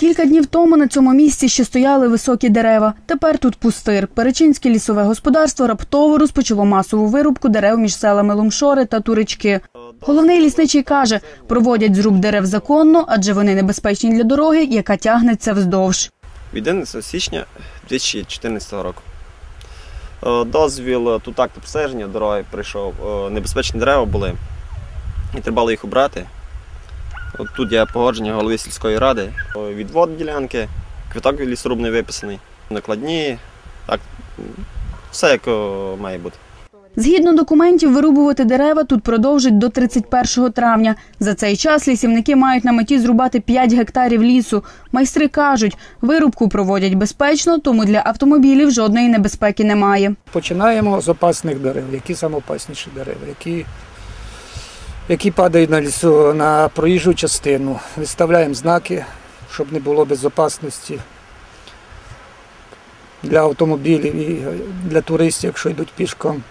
Кілька днів тому на цьому місці ще стояли високі дерева. Тепер тут пустир. Перечинське лісове господарство раптово розпочало масову вирубку дерев між селами Лумшори та Турички. Головний лісничий каже, проводять зруб дерев законно, адже вони небезпечні для дороги, яка тягнеться вздовж. від 11 січня 2014 року. Е, Дозвіл е, тут акт обстеження дороги прийшов. е, Небезпечні дерева були. І треба їх обрати. От тут є погодження голови сільської ради. Відвод ділянки, квиток лісорубний виписаний, накладні. Так, все як має бути. Згідно документів, вирубувати дерева тут продовжать до 31 травня. За цей час лісівники мають на меті зрубати 5 гектарів лісу. Майстри кажуть, вирубку проводять безпечно, тому для автомобілів жодної небезпеки немає. Починаємо з опасних дерев. Які найопасніші дерева, які, які падають на лісу на проїжджу частину. Виставляємо знаки, щоб не було безпечності для автомобілів і для туристів, якщо йдуть пішком.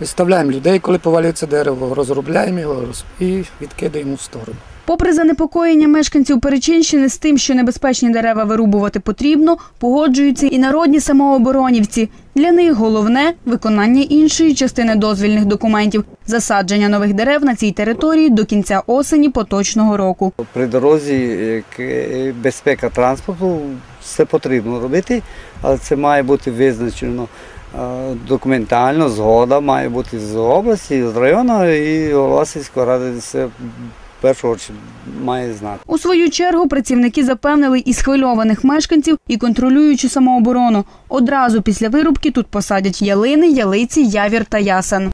Виставляємо людей, коли повалюється дерево, розробляємо його і відкидаємо в сторону. Попри занепокоєння мешканців Перечинщини з тим, що небезпечні дерева вирубувати потрібно, погоджуються і народні самооборонівці. Для них головне виконання іншої частини дозвільних документів засадження нових дерев на цій території до кінця осені поточного року. При дорозі безпека транспорту все потрібно робити, але це має бути визначено документально, згода має бути з області, з району і голова ради чергу має знати. У свою чергу працівники запевнили і схвильованих мешканців, і контролюючу самооборону. Одразу після вирубки тут посадять ялини, ялиці, явір та ясен.